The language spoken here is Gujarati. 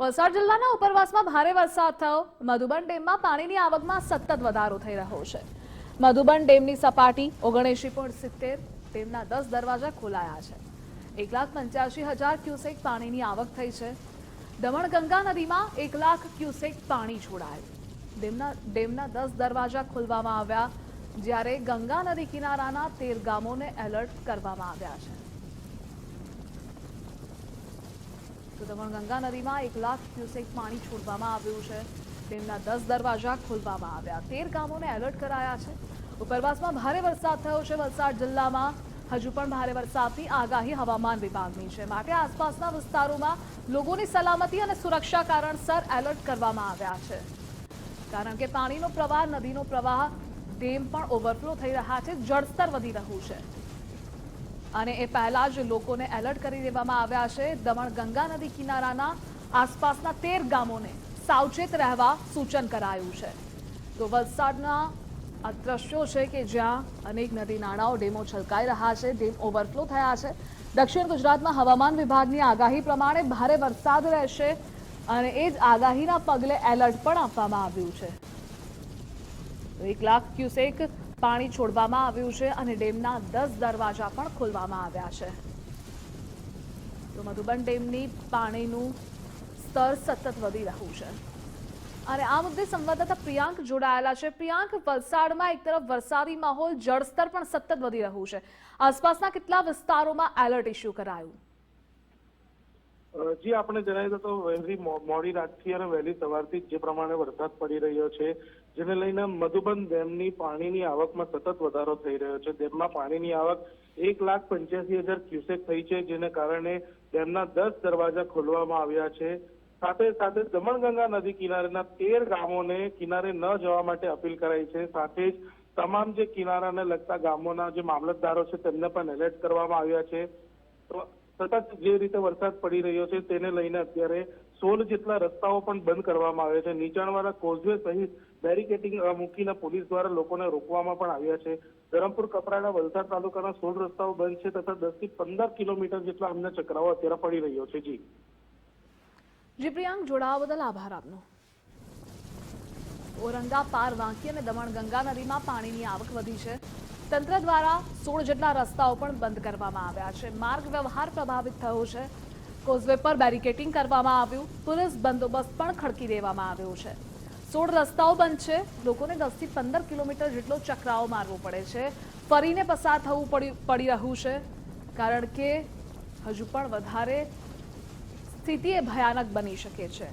વલસાડ જિલ્લાના ઉપરવાસમાં ભારે વરસાદ થયો. મધુબન ડેમમાં પાણીની આવકમાં સતત વધારો થઈ રહ્યો છે. મધુબન ડેમની સપાટી ઓગણએંશી પોઈન્ટ સિત્તેર ડેમના દસ દરવાજા ખોલાયા છે. એક લાખ પંચ્યાસી હજાર ક્યુસેક પાણીની આવક થઈ છે. દમણગંગા નદીમાં એક લાખ ક્યુસેક પાણી છોડાયું. ડેમના ડેમના દસ દરવાજા ખોલવામાં આવ્યા, જ્યારે ગંગા નદી કિનારાના તેર ગામોને એલર્ટ કરવામાં આવ્યા છે. તો દમણ ગંગા નદીમાં એક લાખ ક્યુસેક પાણી છોડવામાં આવ્યું છે. તેમના દસ દરવાજા ખોલવામાં આવ્યા. તેર ગામોને એલર્ટ કરાયા છે. ઉપરવાસમાં ભારે વરસાદ થયો છે વલસાડ જિલ્લામાં. હજુ પણ ભારે વરસાદની આગાહી હવામાન વિભાગની છે. માટે આસપાસના વિસ્તારોમાં લોકોની સલામતી અને સુરક્ષા કારણસર એલર્ટ કરવામાં આવ્યા છે. કારણ કે પાણીનો પ્રવાહ, નદીનો પ્રવાહ ડેમ પણ ઓવરફ્લો થઈ રહ્યા છે. જળસ્તર વધી રહ્યું છે. અને એ પહેલા જ લોકોને એલર્ટ કરી દેવામાં આવ્યા છે. દમણ ગંગા નદી કિનારાના આસપાસના તેર ગામોને સાવચેત રહેવા સૂચન કરાયું છે. તો વલસાડના આ દ્રશ્યો છે કે જ્યાં અનેક નદી નાળાઓ ડેમો છલકાઈ રહ્યા છે, ડેમ ઓવરફ્લો થયા છે. દક્ષિણ ગુજરાતમાં હવામાન વિભાગની આગાહી પ્રમાણે ભારે વરસાદ રહેશે અને એ જ આગાહીના પગલે એલર્ટ પણ આપવામાં આવ્યું છે. એક લાખ ક્યુસેક પાણી છોડવામાં આવ્યું છે અને ડેમના દસ દરવાજા પણ ખોલવામાં આવ્યા છે. તો મધુબન ડેમની પાણીનું સ્તર સતત વધી રહ્યું છે. અને આ મુદ્દે સંવાદદાતા પ્રિયાંક જોડાયેલા છે. પ્રિયાંક, વલસાડમાં એક તરફ વરસાદી માહોલ, જળસ્તર પણ સતત વધી રહ્યું છે. આસપાસના કેટલા વિસ્તારોમાં એલર્ટ ઇસ્યુ કરાયું? જી, આપણે જણાવી તો વહેલી મોડી રાતથી અને વહેલી સવારથી જે પ્રમાણે વરસાદ પડી રહ્યો છે, જેને લઈને મધુબન ડેમની પાણીની આવકમાં સતત વધારો થઈ રહ્યો છે. ડેમમાં પાણીની આવક એક લાખ પંચ્યાસી હજાર ક્યુસેક થઈ છે, જેને કારણે ડેમના દસ દરવાજા ખોલવામાં આવ્યા છે. સાથે સાથે દમણગંગા નદી કિનારેના તેર ગામોને કિનારે ન જવા માટે અપીલ કરાઈ છે. સાથે જ તમામ જે કિનારાને લગતા ગામોના જે મામલતદારો છે, તેમને પણ એલર્ટ કરવામાં આવ્યા છે. તો સતત જે રીતે વરસાદ પડી રહ્યો છે તેને લઈને અત્યારે સોળ જેટલા રસ્તાઓ પણ બંધ કરવામાં આવ્યા છે. નીચાણવાળા કોઝવે સહિત બેરિકેટિંગ મૂકીને પોલીસ દ્વારા લોકોને રોકવામાં પણ આવ્યા છે. ધરમપુર, કપરાડા, વલસાડ તાલુકાના સોળ રસ્તાઓ બંધ છે તથા દસથી પંદર કિલોમીટર જેટલા અમને ચક્રાઓ અત્યારે પડી રહ્યો છે. જી. જોડાવા બદલ આભાર આપનો. ઓરંગા પાર વાંકી અને દમણ ગંગા નદીમાં પાણીની આવક વધી છે. તંત્ર દ્વારા સોળ જેટલા રસ્તાઓ પણ બંધ કરવામાં આવ્યા છે. માર્ગ વ્યવહાર પ્રભાવિત થયો છે. કોઝવે પર બેરિકેટિંગ કરવામાં આવ્યું. પોલીસ બંદોબસ્ત પણ ખડકી દેવામાં આવ્યો છે. સોળ રસ્તાઓ બંધ છે. લોકોને દસથી પંદર કિલોમીટર જેટલો ચક્રાઓ મારવો પડે છે. ફરીને પસાર થવું પડી રહ્યું છે. કારણ કે હજુ પણ વધારે સ્થિતિ એ ભયાનક બની શકે છે.